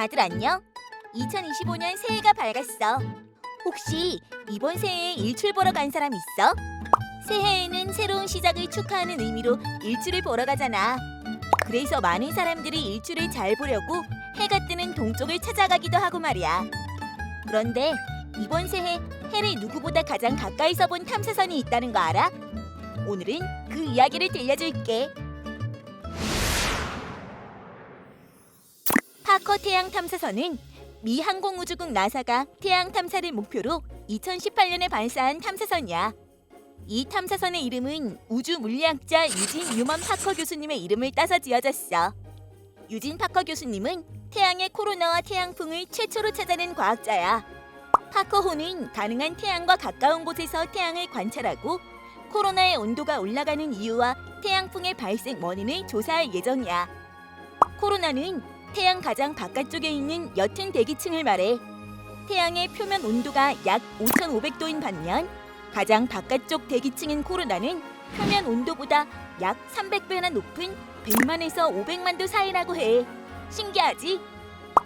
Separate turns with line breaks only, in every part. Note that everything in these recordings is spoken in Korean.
다들 안녕? 2025년 새해가 밝았어. 혹시 이번 새해에 일출 보러 간 사람 있어? 새해에는 새로운 시작을 축하하는 의미로 일출을 보러 가잖아. 그래서 많은 사람들이 일출을 잘 보려고 해가 뜨는 동쪽을 찾아가기도 하고 말이야. 그런데 이번 새해 해를 누구보다 가장 가까이서 본 탐사선이 있다는 거 알아? 오늘은 그 이야기를 들려줄게. 파커 태양 탐사선은 미 항공우주국 나사가 태양 탐사를 목표로 2018년에 발사한 탐사선이야. 이 탐사선의 이름은 우주 물리학자 유진 유먼 파커 교수님의 이름을 따서 지어졌어. 유진 파커 교수님은 태양의 코로나와 태양풍을 최초로 찾아낸 과학자야. 파커호는 가능한 태양과 가까운 곳에서 태양을 관찰하고 코로나의 온도가 올라가는 이유와 태양풍의 발생 원인을 조사할 예정이야. 코로나는 태양 가장 바깥쪽에 있는 옅은 대기층을 말해 태양의 표면 온도가 약 5,500도인 반면 가장 바깥쪽 대기층인 코로나는 표면 온도보다 약 300배나 높은 100만에서 500만 도 사이라고 해. 신기하지?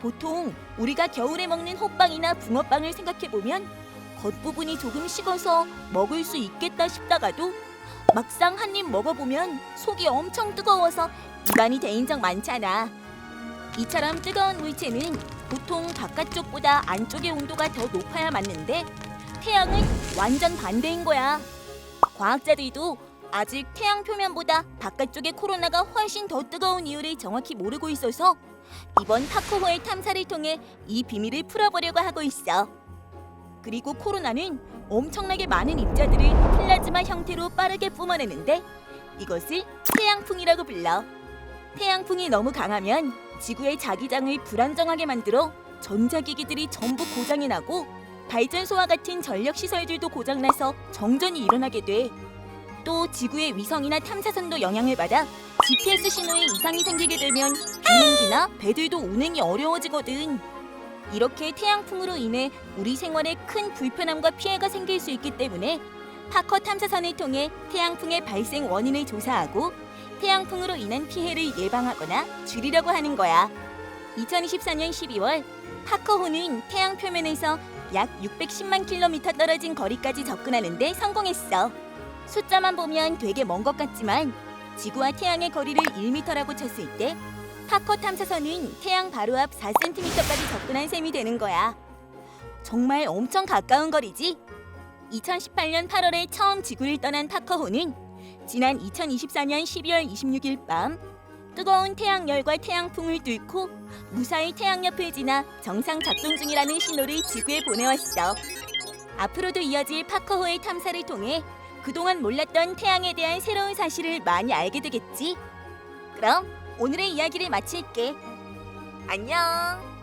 보통 우리가 겨울에 먹는 호빵이나 붕어빵을 생각해 보면 겉부분이 조금 식어서 먹을 수 있겠다 싶다가도 막상 한 입 먹어보면 속이 엄청 뜨거워서 입안이 데인 적 많잖아. 이처럼 뜨거운 물체는 보통 바깥쪽보다 안쪽의 온도가 더 높아야 맞는데 태양은 완전 반대인 거야. 과학자들도 아직 태양 표면보다 바깥쪽의 코로나가 훨씬 더 뜨거운 이유를 정확히 모르고 있어서 이번 파코호의 탐사를 통해 이 비밀을 풀어보려고 하고 있어. 그리고 코로나는 엄청나게 많은 입자들을 플라즈마 형태로 빠르게 뿜어내는데 이것을 태양풍이라고 불러. 태양풍이 너무 강하면 지구의 자기장을 불안정하게 만들어 전자기기들이 전부 고장이 나고 발전소와 같은 전력 시설들도 고장나서 정전이 일어나게 돼. 또 지구의 위성이나 탐사선도 영향을 받아 GPS 신호에 이상이 생기게 되면 비행기나 배들도 운행이 어려워지거든. 이렇게 태양풍으로 인해 우리 생활에 큰 불편함과 피해가 생길 수 있기 때문에 파커 탐사선을 통해 태양풍의 발생 원인을 조사하고 태양풍으로 인한 피해를 예방하거나 줄이려고 하는 거야. 2024년 12월 파커호는 태양 표면에서 약 610만 킬로미터 떨어진 거리까지 접근하는데 성공했어. 숫자만 보면 되게 먼 것 같지만 지구와 태양의 거리를 1m라고 쳤을 때 파커 탐사선은 태양 바로 앞 4cm까지 접근한 셈이 되는 거야. 정말 엄청 가까운 거리지? 2018년 8월에 처음 지구를 떠난 파커호는 지난 2024년 12월 26일 밤 뜨거운 태양열과 태양풍을 뚫고 무사히 태양 옆을 지나 정상 작동 중이라는 신호를 지구에 보내왔어. 앞으로도 이어질 파커호의 탐사를 통해 그동안 몰랐던 태양에 대한 새로운 사실을 많이 알게 되겠지. 그럼 오늘의 이야기를 마칠게. 안녕.